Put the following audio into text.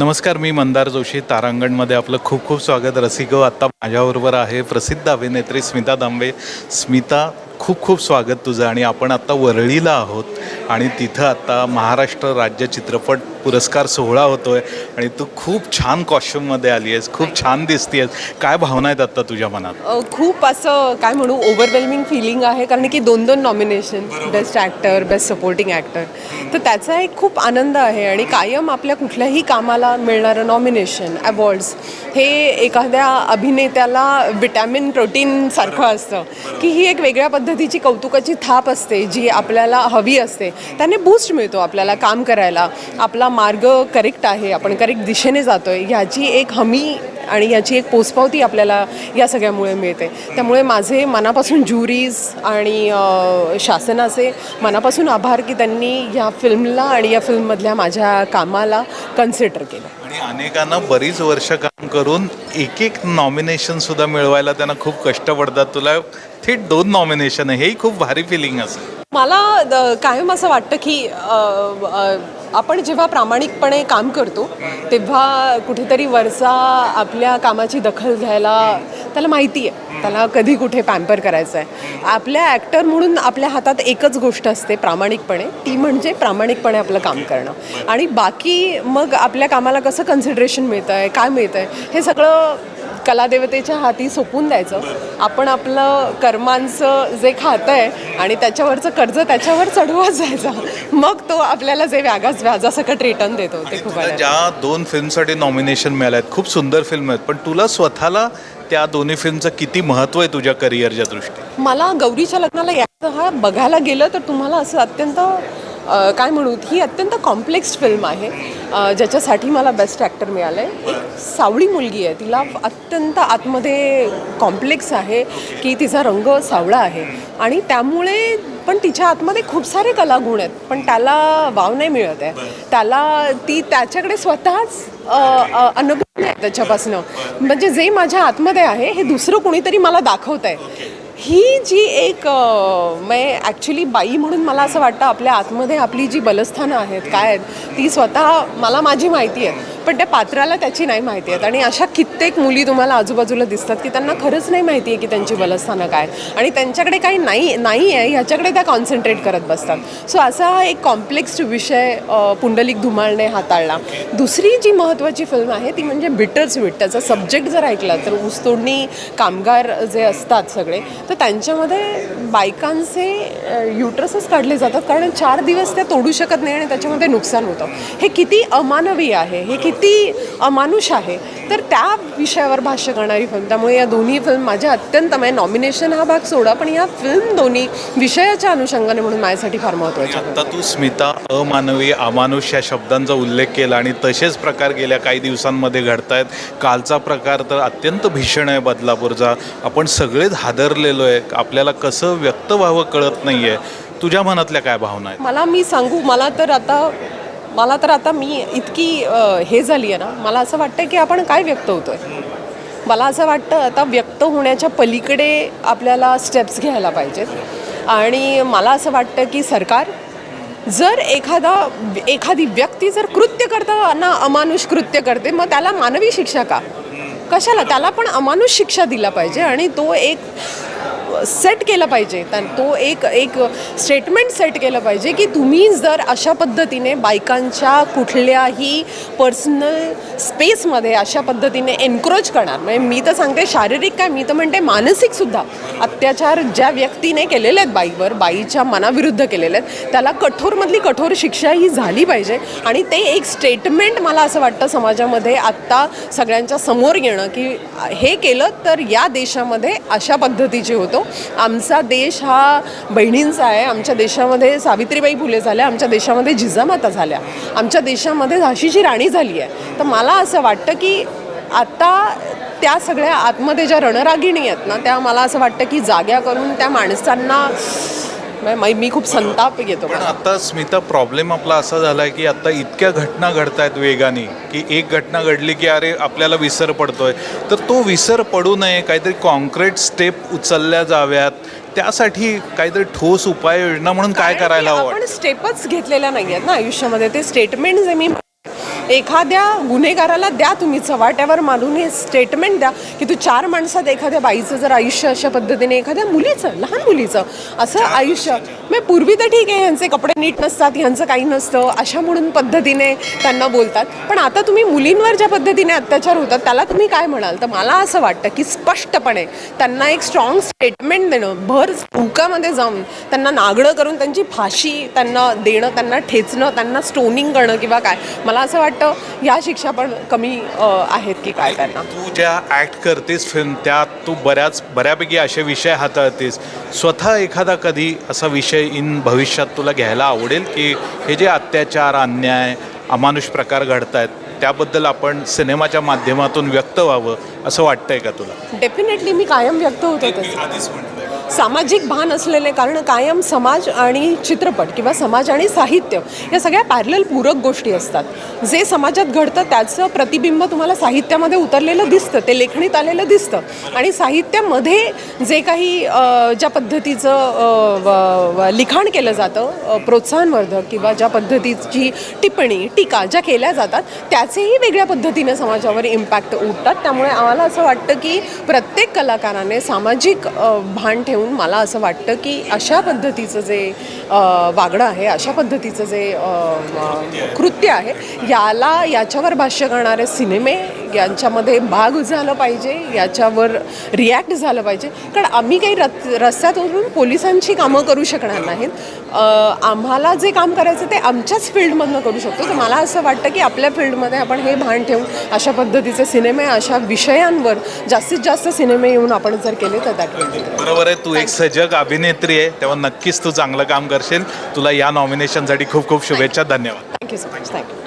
नमस्कार मी मंदार जोशी तारांगणमध्ये आपलं खूप खूप स्वागत. रसिको आत्ता माझ्याबरोबर आहे प्रसिद्ध अभिनेत्री स्मिता दांबे स्मिता खूप खूप स्वागत तुझं. आणि आपण आत्ता वरळीला आहोत आणि तिथं आत्ता महाराष्ट्र राज्य चित्रपट पुरस्कार सोहळा होतो आहे आणि तू खूप छान कॉस्ट्युममध्ये आली आहेस खूप छान दिसते आहेस काय भावना आहेत आत्ता तुझ्या मनात? अ, खूप असं काय म्हणू ओव्हरवेल्मिंग फिलिंग आहे कारण की दोन दोन nomination best actor best supporting actor तर त्याचा एक खूप आनंद आहे आणि कायम आपल्या कुठल्याही कामाला मिळणारं नॉमिनेशन अवॉर्ड्स हे एखाद्या अभिनेत्याला विटॅमिन प्रोटीनसारखं असतं. की ही एक वेगळ्या पद्धतीची कौतुकाची थाप असते जी आपल्याला हवी असते. त्याने बूस्ट मिळतो आपल्याला काम करायला. आपला मार्ग करेक्ट आहे आपण करेक्ट दिशेने जातो आहे ह्याची एक हमी आणि याची एक पोचपावती आपल्याला या सगळ्यामुळे मिळते. त्यामुळे माझे मनापासून ज्युरीज आणि शासनाचे मनापासून आभार की त्यांनी या फिल्मला आणि या फिल्ममधल्या माझ्या कामाला कन्सिडर केलं. आणि अनेकांना बरीच वर्ष काम करून एक एक नॉमिनेशन सुद्धा मिळवायला त्यांना खूप कष्ट पडतात. तुला थेट दोन नॉमिनेशन आहे हेही खूप भारी फिलिंग असेल. मला कायम असं वाटतं की आपण जेव्हा प्रामाणिकपणे काम करतो तेव्हा कुठेतरी वरचा आपल्या कामाची दखल घ्यायला त्याला माहिती आहे. त्याला कधी कुठे पॅम्पर करायचं आहे आपल्या ॲक्टर म्हणून आपल्या हातात एकच गोष्ट असते प्रामाणिकपणे ती म्हणजे प्रामाणिकपणे आपलं काम करणं. आणि बाकी मग आपल्या कामाला कसं कन्सिडरेशन मिळतं आहे काय मिळतं आहे हे सगळं कलादेवतेच्या हाती सोपून द्यायचं. आपण आपलं कर्मांचं जे खातं आहे आणि त्याच्यावरचं कर्ज त्याच्यावर चढवत जायचं. मग तो आपल्याला जे व्यागास व्याजासकट रिटर्न देतो ते खूप ज्या दोन फिल्मसाठी नॉमिनेशन मिळाले आहेत खूप सुंदर फिल्म आहेत पण तुला स्वतःला त्या दोन्ही फिल्मचं किती महत्त्व आहे तुझ्या करिअरच्या दृष्टीने? मला गौरीच्या लग्नाला यायचं हा बघायला गेलं तर तुम्हाला असं अत्यंत काय म्हणू ही अत्यंत कॉम्प्लेक्स फिल्म आहे. ज्याच्यासाठी मला बेस्ट ॲक्टर मिळालं आहे एक सावळी मुलगी आहे. तिला अत्यंत आतमध्ये कॉम्प्लेक्स आहे की तिचा रंग सावळा आहे. आणि त्यामुळे पण तिच्या आतमध्ये खूप सारे कलागुण आहेत. पण त्याला वाव नाही मिळत आहे. त्याला ती त्याच्याकडे स्वतःच अनुभव नाही त्याच्यापासनं. म्हणजे जे माझ्या आतमध्ये आहे हे दुसरं कोणीतरी मला दाखवत आहे ही जी एक म्हणजे ॲक्च्युली बाई म्हणून मला असं वाटतं आपल्या आतमध्ये आपली जी बलस्थानं आहेत काय आहेत ती स्वतः मला माझी माहिती आहे. पण त्या पात्राला त्याची नाही माहिती आहेत आणि अशा कित्येक मुली तुम्हाला आजूबाजूला दिसतात की त्यांना खरंच नाही माहिती आहे की त्यांची बलस्थानं काय आणि त्यांच्याकडे काही नाही नाही आहे ह्याच्याकडे त्या कॉन्सन्ट्रेट करत बसतात. सो असा एक कॉम्प्लेक्स विषय पुंडलिक धुमाळने हाताळला. दुसरी जी महत्त्वाची फिल्म आहे ती म्हणजे बिटर्स स्वीट त्याचा सब्जेक्ट जर ऐकला तर ऊसतोडणी कामगार जे असतात सगळे तर त्यांच्यामध्ये बायकांचे युट्रसच काढले जातात. कारण चार दिवस त्या तोडू शकत नाही आणि त्याच्यामध्ये नुकसान होतं. हे किती अमानवी आहे हे किती अमानुष आहे. तर त्या विषयावर भाष्य करणारी फिल्म त्यामुळे या दोन्ही फिल्म माझ्या अत्यंत म्हणजे नॉमिनेशन हा भाग सोडा पण या फिल्म दोन्ही विषयाच्या अनुषंगाने म्हणून माझ्यासाठी फार महत्त्वाच्या आता तू स्मिता अमानवी अमानुष या शब्दांचा उल्लेख केला आणि तसेच प्रकार गेल्या काही दिवसांमध्ये घडत आहेत कालचा प्रकार तर अत्यंत भीषण आहे बदलापूरचा. आपण सगळेच हादरलेलो आहे. आपल्याला कसं व्यक्त व्हावं कळत नाही आहे तुझ्या मनातल्या काय भावना आहेत? मला मी सांगू मला तर आता मला तर आता मी इतकी हे झाली आहे ना मला असं वाटतं की आपण काय व्यक्त होतोय? मला असं वाटतं आता व्यक्त होण्याच्या पलीकडे आपल्याला स्टेप्स घ्यायला पाहिजेत. आणि मला असं वाटतं की सरकार जर एखादा एखादी व्यक्ती जर कृत्य करताना अमानुष कृत्य करते मग त्याला मानवी शिक्षा का? कशाला? त्याला पण अमानुष शिक्षा दिला पाहिजे आणि तो एक सेट केलं पाहिजे. त्या तो एक एक स्टेटमेंट सेट केलं पाहिजे की तुम्ही जर अशा पद्धतीने बायकांच्या कुठल्याही पर्सनल स्पेसमध्ये अशा पद्धतीने एन्क्रोच करणार. म्हणजे मी तर सांगते शारीरिक काय मी तर म्हणते मानसिकसुद्धा अत्याचार ज्या व्यक्तीने केलेले आहेत बाईवर बाईच्या मनाविरुद्ध केलेले आहेत त्याला कठोरमधली कठोर शिक्षा ही झाली पाहिजे. आणि ते एक स्टेटमेंट मला असं वाटतं समाजामध्ये आत्ता सगळ्यांच्या समोर येणं की हे केलं तर या देशामध्ये अशा पद्धतीचे होतो. आमचा देश हा बहिणींचा आहे. आमच्या देशामध्ये सावित्रीबाई फुले झाल्या आमच्या देशामध्ये जिजामाता झाल्या. आमच्या देशामध्ये झाशीची राणी झाली आहे. तर मला असं वाटतं की आता त्या सगळ्या आतमध्ये ज्या रणरागिणी आहेत ना त्या मला असं वाटतं की जाग्या करून त्या माणसांना म्हणजे मी खूप संताप घेतो पण आता स्मिता प्रॉब्लेम आपला असा झाला आहे की आता इतक्या घटना घडत आहेत वेगाने की एक घटना घडली की अरे आपल्याला विसर पडतोय. तर तो विसर पडू नये काहीतरी कॉन्क्रीट स्टेप उचलल्या जाव्यात. त्यासाठी काहीतरी ठोस उपाययोजना म्हणून काय करायला हवं आपण स्टेपच घेतलेल्या नाही आहेत ना आयुष्यामध्ये. ते स्टेटमेंट जे मी एखाद्या गुन्हेगाराला द्या तुम्ही चव्हाट्यावर मारून हे स्टेटमेंट द्या की तू चार माणसात एखाद्या बाईचं जर आयुष्य अशा पद्धतीने एखाद्या मुलीचं लहान मुलीचं असं आयुष्य मग पूर्वी तर ठीक आहे ह्यांचे कपडे नीट नसतात ह्यांचं काही नसतं अशा म्हणून पद्धतीने त्यांना बोलतात. पण आता तुम्ही मुलींवर ज्या पद्धतीने अत्याचार होतात त्याला तुम्ही काय म्हणाल? तर मला असं वाटतं की स्पष्टपणे त्यांना एक स्ट्रॉंग स्टेटमेंट देणं भर भूकामध्ये जाऊन त्यांना नागडं करून त्यांची फाशी त्यांना देणं त्यांना ठेचणं त्यांना स्टोनिंग करणं किंवा काय मला असं वाटतं ह्या शिक्षा पण कमी आहेत की काय त्यांना? तू ज्या ॲक्ट करतेस फिल्म त्यात तू बऱ्याच बऱ्यापैकी असे विषय हाताळतेस. स्वतः एखादा कधी असा विषय इन भविष्यात तुला घ्यायला आवडेल की हे जे अत्याचार अन्याय अमानुष प्रकार घडत आहेत त्याबद्दल आपण सिनेमाच्या माध्यमातून व्यक्त व्हावं असं वाटतंय का तुला? डेफिनेटली मी कायम व्यक्त होते आधीच सामाजिक भान असलेले कारण कायम समाज आणि चित्रपट किंवा समाज आणि साहित्य या सगळ्या पॅरल पूरक गोष्टी असतात. जे समाजात घडतं त्याचं प्रतिबिंब तुम्हाला साहित्यामध्ये उतरलेलं दिसतं ते लेखणीत आलेलं दिसतं. आणि साहित्यामध्ये जे काही ज्या पद्धतीचं व- लिखाण केलं जातं प्रोत्साहनवर्धक किंवा ज्या पद्धतीची टिप्पणी टीका ज्या केल्या जातात त्याचेही वेगळ्या पद्धतीने समाजावर इम्पॅक्ट उठतात. त्यामुळे आम्हाला असं वाटतं की प्रत्येक कलाकाराने सामाजिक भान ठेवून मला असं वाटतं की अशा पद्धतीचं जे वागणं आहे अशा पद्धतीचं जे कृत्य आहे याला याच्यावर भाष्य करणारे सिनेमे यांच्यामध्ये भाग झालं पाहिजे याच्यावर रिॲक्ट झालं पाहिजे. कारण आम्ही काही रत रस्त्यात उतरून पोलिसांची कामं करू शकणार नाहीत. आम्हाला जे काम करायचं ते आमच्याच फील्डमधनं करू शकतो. तर मला असं वाटतं की आपल्या फील्डमध्ये आपण हे भान ठेवून अशा पद्धतीचे सिनेमे अशा विषयांवर जास्तीत जास्त सिनेमे येऊन आपण जर केले तर दॅट बरोबर आहे तू एक सजग अभिनेत्री आहे. तेव्हा नक्कीच तू चांगलं काम करशील. तुला या नॉमिनेशनसाठी खूप खूप शुभेच्छा. धन्यवाद. Thank you so much thank you